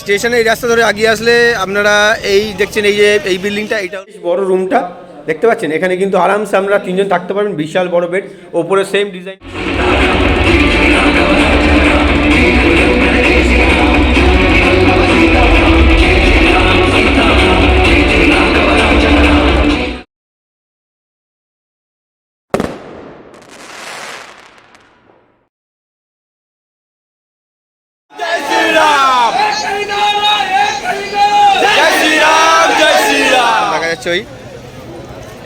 স্টেশনে এই রাস্তা ধরে আগিয়ে আসলে আপনারা এই দেখছেন এই যে, এই বিল্ডিংটা এটা বড় রুমটা। দেখতে পাচ্ছেন? এখানে কিন্তু আরামসে আমরা তিনজন থাকতে পারবেন, বিশাল বড় বেড, ওপরে সেম ডিজাইন ওই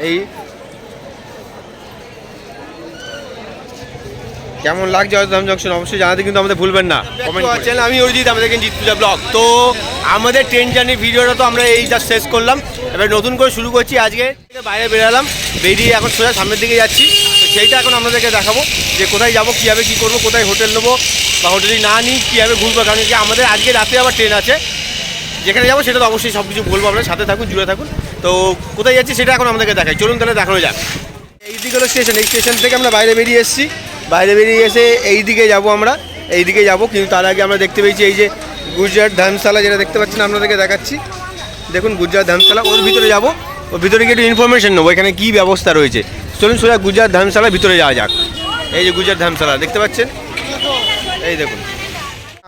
এই। কেমন লাগছে অযোধ্যাম জংশন অবশ্যই জানাতে কিন্তু আমাদের ভুলবেন না। কমেন্ট করছেন আমি অরিজিৎ আমাদের জিৎ পূজা ব্লগ তো আমাদের ট্রেন জার্নি ভিডিওটা তো আমরা এই জাস্ট শেষ করলাম। এবার নতুন করে শুরু করছি আজকে। বাইরে বেরালাম বেরিয়ে এখন সোজা সামনের দিকে যাচ্ছি। সেইটা এখন আপনাদেরকে দেখাবো যে কোথায় যাব কীভাবে কী করব কোথায় হোটেল নেব বা হোটেলে না নিই কীভাবে ঘুরবো। কারণ কি আমাদের আজকে রাতে আবার ট্রেন আছে। যেখানে যাব সেটা তো অবশ্যই সব কিছু বলব আপনার সাথে থাকুন জুড়ে থাকুন। তো কোথায় যাচ্ছি সেটা এখন আমাদেরকে দেখাই। চলুন তাহলে দেখানো যাক। এই দিকে হলো স্টেশন এই স্টেশন থেকে আমরা বাইরে বেরিয়ে এসেছি। বাইরে বেরিয়ে এসে এই দিকে যাব আমরা। এই দিকে যাব, কিন্তু তার আগে আমরা দেখতে পেয়েছি এই যে গুজরাট ধামশালা যেটা দেখতে পাচ্ছেন, আপনাদেরকে দেখাচ্ছি। দেখুন গুজরাট ধামশালা ওর ভিতরে যাব। ওর ভিতরে গিয়ে একটু ইনফরমেশন নেব, এখানে কী ব্যবস্থা রয়েছে। চলুন সোজা গুজরাট ধামশালার ভিতরে যাওয়া যাক। এই যে গুজরাট ধামশালা দেখতে পাচ্ছেন? এই দেখুন।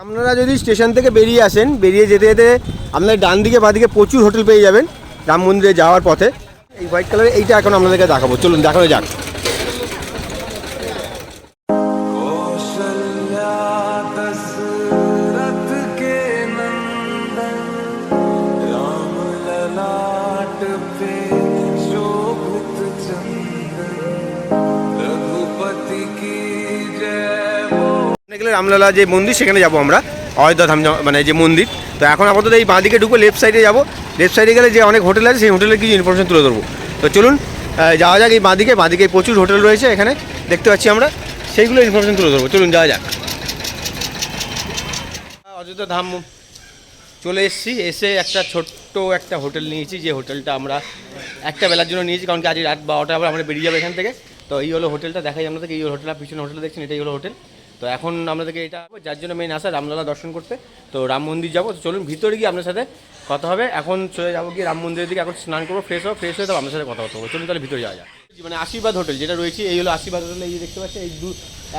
আপনারা যদি স্টেশন থেকে বেরিয়ে আসেন, বেরিয়ে যেতে যেতে আপনার ডান দিকে বাদিকে প্রচুর হোটেল পেয়ে যাবেন। রাম মন্দিরে যাওয়ার পথে এই হোয়াইট কালারের এইটা এখন আপনাদেরকে দেখাবো। চলুন দেখানো যাক। রামলালা যে মন্দির সেখানে যাব আমরা। অযোধ্যা ধাম মানে যে মন্দির। তো এখন আপাতত এই বাঁদিকে ঢুকে লেফট সাইডে যাব। লেফট সাইডে গেলে যে অনেক হোটেল আছে, সেই হোটেলের কিছু ইনফরমেশন তুলে ধরবো। তো চলুন যাওয়া যাক এই বাঁদিকে। বাঁদিকে প্রচুর হোটেল রয়েছে এখানে, দেখতে পাচ্ছি আমরা। সেইগুলো ইনফরমেশন তুলে ধরবো। চলুন, যাওয়া যাক। অযোধ্যা ধাম চলে এসেছি। এসে একটা ছোট্ট একটা হোটেল নিয়েছি। যে হোটেলটা আমরা একটা বেলার জন্য নিয়েছি, কারণ কি আজ রাত বারোটা আবার আমরা বেরিয়ে যাব এখান থেকে। তো এই হলো হোটেলটা দেখাই আপনাদেরকে। এই হোটেলটা পিছনে হোটেল দেখছেন, এটাই হলো হোটেল তো এখন আপনাদেরকে এটা যার জন্য মেন আসা রামলালা দর্শন করতে। তো রাম মন্দির যাব, তো চলুন ভিতরে গিয়ে আপনার সাথে কথা হবে। এখন চলে যাব গিয়ে রাম মন্দিরের দিকে, এখন স্নান করব ফ্রেশ হব ফ্রেশ হয়ে তো আপনার সাথে কথা বলতে হবে। চলুন তাহলে ভিতরে যাওয়া যায় মানে আশীর্বাদ হোটেল যেটা রয়েছে, এই হলো আশীর্বাদ হোটেল, এই যে দেখতে পাচ্ছেন, এই দু,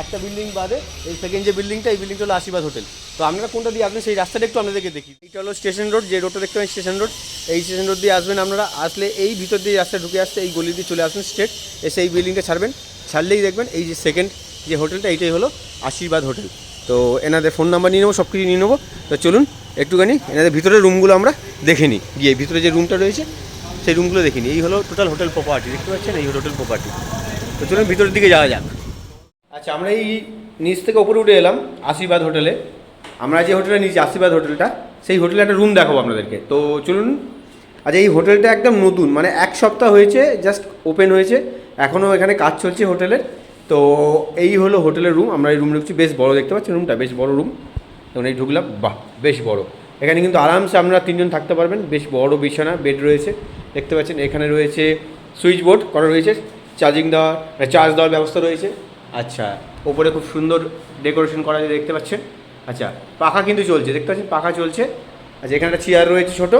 একটা বিল্ডিং বাদে এই সেকেন্ড যে বিল্ডিংটা এই বিল্ডিংটা হলো আশীর্বাদ হোটেল। তো আপনারা কোনটা দিয়ে আসবেন, সেই রাস্তাটা একটু আপনাদেরকে দেখি এইটা হলো স্টেশন রোড যে রোডটা দেখতে পাচ্ছেন স্টেশন রোড এই স্টেশন রোড দিয়ে আসবেন আপনারা, আসলে এই ভিতর দিয়ে রাস্তা ঢুকে আসতে, এই গলি দিয়ে চলে আসবেন স্ট্রেট এসে এই বিল্ডিংটা ছাড়বেন। ছাড়লেই দেখবেন এই যে সেকেন্ড যে হোটেলটা, এইটাই হলো আশীর্বাদ হোটেল। তো এনাদের ফোন নাম্বার নিয়ে নেব সব কিছু নিয়ে নেব। তো চলুন, একটুখানি এনাদের ভিতরের রুমগুলো আমরা দেখে নিই। গিয়ে ভিতরে যে রুমটা রয়েছে, সেই রুমগুলো দেখে এই হলো টোটাল হোটেল প্রপার্টি দেখতে পাচ্ছেন? এই হোটেল প্রপার্টি তো চলুন, ভিতরের দিকে যাওয়া যাক। আচ্ছা আমরা এই নিচ থেকে ওপরে উঠে এলাম, আশীর্বাদ হোটেলে। আমরা যে হোটেলে নিচে আশীর্বাদ হোটেলটা, সেই হোটেলে একটা রুম দেখাবো আপনাদেরকে। তো চলুন আচ্ছা এই হোটেলটা একদম নতুন মানে এক সপ্তাহ হয়েছে জাস্ট ওপেন হয়েছে। এখনও এখানে কাজ চলছে হোটেলের। তো এই হলো হোটেলের রুম আমরা এই রুম ঢুকছি, বেশ বড় দেখতে পাচ্ছি রুমটা বেশ বড় রুম তখন এই ঢুকলাম, বাহ, বেশ বড়। এখানে কিন্তু আরামসে আপনারা তিনজন থাকতে পারবেন, বেশ বড় বিছানা বেড রয়েছে, দেখতে পাচ্ছেন। এখানে রয়েছে সুইচ বোর্ড করা রয়েছে চার্জিং দেওয়ার চার্জ দেওয়ার ব্যবস্থা রয়েছে। আচ্ছা ওপরে খুব সুন্দর ডেকোরেশন করা যায় দেখতে পাচ্ছেন। আচ্ছা পাখা কিন্তু চলছে, দেখতে পাচ্ছেন, পাখা চলছে। আচ্ছা এখানে একটা চেয়ার রয়েছে ছোটো।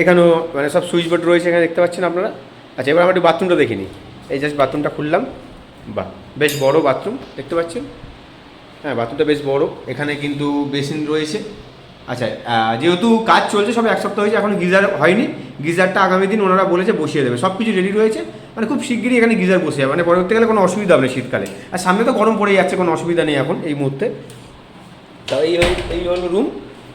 এখানেও মানে সব সুইচ বোর্ড রয়েছে, এখানে দেখতে পাচ্ছেন আপনারা। আচ্ছা এবার আমরা একটু বাথরুমটা দেখিনি এই জাস্ট বাথরুমটা খুললাম। বাহ, বেশ বড় বাথরুম, দেখতে পাচ্ছেন? হ্যাঁ বাথরুমটা বেশ বড়, এখানে কিন্তু বেসিন রয়েছে। আচ্ছা যেহেতু কাজ চলছে, সব এক সপ্তাহ হয়েছে, এখন গিজার হয়নি। গিজারটা আগামী দিন ওনারা বলেছে বসিয়ে দেবে। সব কিছু রেডি রয়েছে। মানে খুব শিগগিরই এখানে গিজার বসে যাবে। মানে পরবর্তীকালে কোনো অসুবিধা হবে না শীতকালে। আর সামনে তো গরম পড়ে যাচ্ছে, কোনো অসুবিধা নেই এখন এই মুহূর্তে। তো এই এই হলো রুম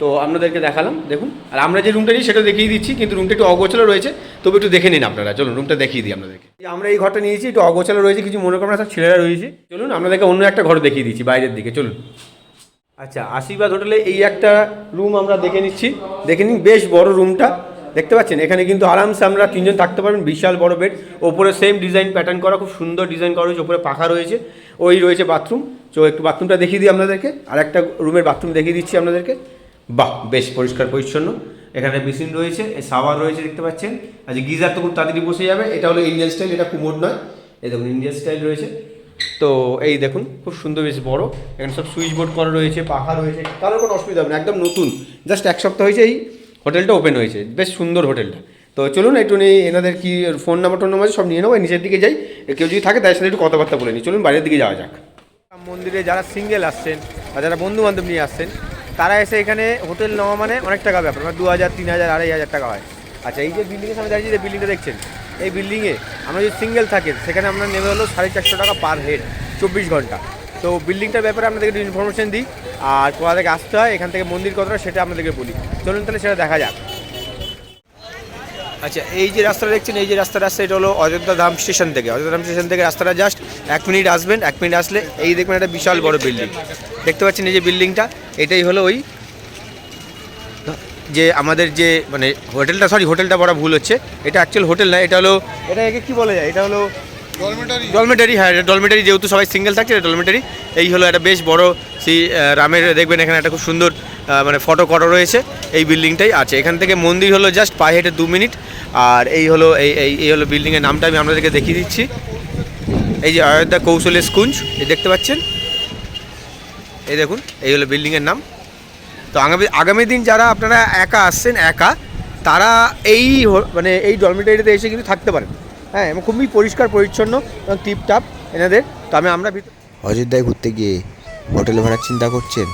তো আপনাদেরকে দেখালাম দেখুন। আর আমরা যে রুমটা নিই সেটা দেখিয়ে দিচ্ছি কিন্তু রুমটা একটু অগোছালো রয়েছে। তবে একটু দেখে নিন আপনারা। চলুন রুমটা দেখিয়ে দিই আপনাদেরকে। আমরা এই ঘরটা নিয়েছি একটু অগোছালো রয়েছে কিছু মনে করবেন না, সব ছেলেরা রয়েছে। চলুন আপনাদেরকে অন্য একটা ঘর দেখিয়ে দিচ্ছি বাইরের দিকে। চলুন। আচ্ছা আশীর্বাদ হোটেলে এই একটা রুম আমরা দেখে নিচ্ছি। দেখে নিন বেশ বড় রুমটা দেখতে পাচ্ছেন এখানে কিন্তু আরামসে আমরা তিনজন থাকতে পারবেন বিশাল বড় বেড ওপরে সেম ডিজাইন প্যাটার্ন করা খুব সুন্দর ডিজাইন করা রয়েছে ওপরে পাখা রয়েছে ওই রয়েছে বাথরুম তো একটু বাথরুমটা দেখিয়ে দিই আপনাদেরকে। আর একটা রুমের বাথরুম দেখিয়ে দিচ্ছি আপনাদেরকে। বাহ, বেশ পরিষ্কার পরিচ্ছন্ন। এখানে মেশিন রয়েছে সাওয়ার রয়েছে, দেখতে পাচ্ছেন। আচ্ছা গিজার তো খুব তাড়াতাড়ি বসে যাবে। এটা হলো ইন্ডিয়ান স্টাইল এটা কুমোড নয়। এই দেখুন ইন্ডিয়ান স্টাইল রয়েছে। তো এই দেখুন, খুব সুন্দর, বেশ বড়। এখানে সব সুইচ বোর্ড করা রয়েছে, পাখা রয়েছে, কারোর কোনো অসুবিধা হবে না, একদম নতুন। জাস্ট এক সপ্তাহ হয়েছে, এই হোটেলটা ওপেন হয়েছে। বেশ সুন্দর হোটেলটা। তো চলুন, একটু নিয়ে এনাদের কি ফোন নাম্বার টোন নাম্বার সব নিয়ে নেব নিচের দিকে যাই। কেউ যদি থাকে, তাদের সাথে একটু কথাবার্তা বলে নিই। চলুন, বাইরের দিকে যাওয়া যাক। মন্দিরে যারা সিঙ্গেল আসছেন বা যারা বন্ধু বান্ধব নিয়ে আসছেন তারা এসে এখানে হোটেল নেওয়া মানে অনেক টাকা ব্যাপার মানে দু হাজার তিন হাজার আড়াই হাজার টাকা হয়। আচ্ছা এই যে বিল্ডিংয়ের সামনে দাঁড়িয়ে যে বিল্ডিংটা দেখছেন, এই বিল্ডিংয়ে আমরা যদি সিঙ্গেল থাকেন, সেখানে আমরা নেমে হলো সাড়ে চারশো টাকা পার হেড চব্বিশ ঘণ্টা। তো বিল্ডিংটার ব্যাপারে আপনাদেরকে একটু ইনফরমেশন দিই, আর কোথা থেকে আসতে হয়, এখান থেকে মন্দির কতটা, সেটা আপনাদেরকে বলি। চলুন তাহলে সেটা দেখা যাক। আচ্ছা এই যে রাস্তা দেখছেন, এই যে রাস্তাটা রাস্তা, এটা হলো অযোধ্যা ধাম স্টেশন থেকে। অযোধ্যা ধাম স্টেশন থেকে রাস্তাটা জাস্ট এক মিনিট আসবেন, এক মিনিট আসলে এই দেখবেন একটা বিশাল বড় বিল্ডিং দেখতে পাচ্ছেন এই যে বিল্ডিংটা এটাই হলো ওই যে আমাদের যে মানে হোটেলটা সরি হোটেলটা বড় ভুল হচ্ছে। এটা অ্যাকচুয়াল হোটেল না, এটা হলো এটা একে কী বলা যায়? এটা হলো ডলমেটারি হ্যাঁ ডলমেটারি যেহেতু সবাই সিঙ্গেল থাকছে ডলমেটারি এই হলো একটা বেশ বড় সেই রামের, দেখবেন এখানে একটা খুব সুন্দর মানে ফটো করা রয়েছে, এই বিল্ডিংটাই আছে। এখান থেকে মন্দির হলো জাস্ট পায়ে হেঁটে দু মিনিট, আর এই হলো, এই এই হলো বিল্ডিংয়ের নামটা আমি আপনাদেরকে দেখিয়ে দিচ্ছি। এই যে অযোধ্যা কৌশলের স্কুঞ্জ, এই দেখতে পাচ্ছেন? এই দেখুন, এই হলো বিল্ডিংয়ের নাম। তো আগামী আগামী দিন যারা আপনারা একা আসছেন, একা, তারা এই মানে এই ডলমেটারিতে এসে কিন্তু থাকতে পারেন। হ্যাঁ এবং খুবই পরিষ্কার, পরিচ্ছন্ন এবং টিপটাপ এনাদের। তো আমি, আমরা অযোধ্যায় ঘুরতে গিয়ে হোটেল ভাড়ার চিন্তা করছেন?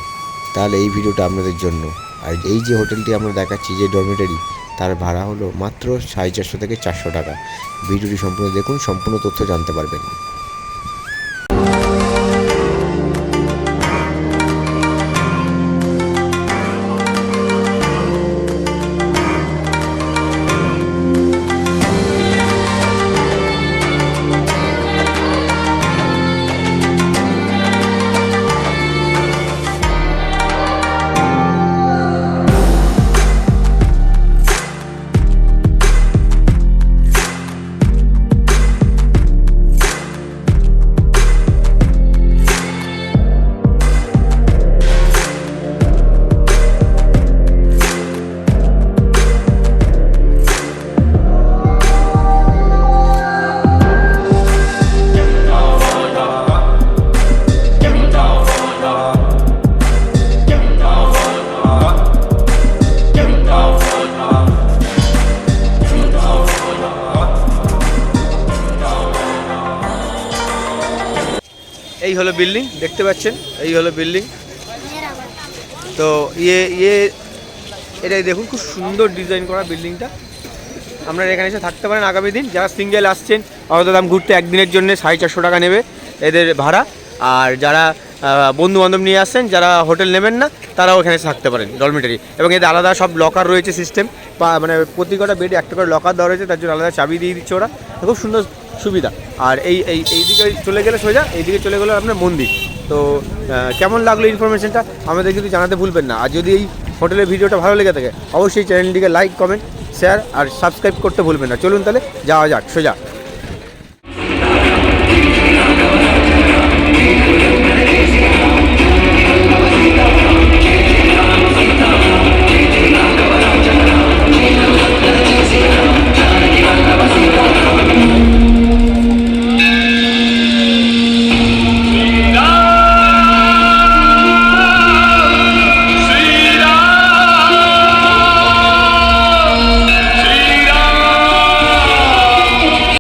তাহলে এই ভিডিওটা আপনাদের জন্য। আর এই যে হোটেলটি আমরা দেখাচ্ছি, যে ডরমিটারি তার ভাড়া হলো মাত্র সাড়ে চারশো থেকে চারশো টাকা। ভিডিওটি সম্পূর্ণ দেখুন, সম্পূর্ণ তথ্য জানতে পারবেন। এই হলো বিল্ডিং দেখতে পাচ্ছেন? এই হলো বিল্ডিং তো ইয়ে ইয়ে এটাই দেখুন, খুব সুন্দর ডিজাইন করা বিল্ডিংটা আপনারা এখানে এসে থাকতে পারেন আগামী দিন। যারা সিঙ্গেল আসছেন অযথা দাম ঘুরতে একদিনের জন্য সাড়ে চারশো টাকা নেবে এদের ভাড়া। আর যারা বন্ধু বান্ধব নিয়ে আসছেন যারা হোটেল নেবেন না, তারাও এখানে থাকতে পারেন, ডলমেটারি। এবং এতে আলাদা সব লকার রয়েছে সিস্টেম বা মানে প্রতি কটা বেডে একটা করে লকার দেওয়া রয়েছে, তার জন্য আলাদা চাবি দিয়ে দিচ্ছে ওরা। খুব সুন্দর সুবিধা। আর এই এই এই দিকে চলে গেলে সোজা এইদিকে চলে গেলে আপনার মন্দির। তো কেমন লাগল ইনফরমেশনটা আমাদের কিন্তু জানাতে ভুলবেন না। আর যদি এই হোটেলের ভিডিওটা ভালো লেগে থাকে, অবশ্যই চ্যানেলটিকে লাইক কমেন্ট শেয়ার আর সাবস্ক্রাইব করতে ভুলবেন না। চলুন তাহলে, যাওয়া যাক, সোজা।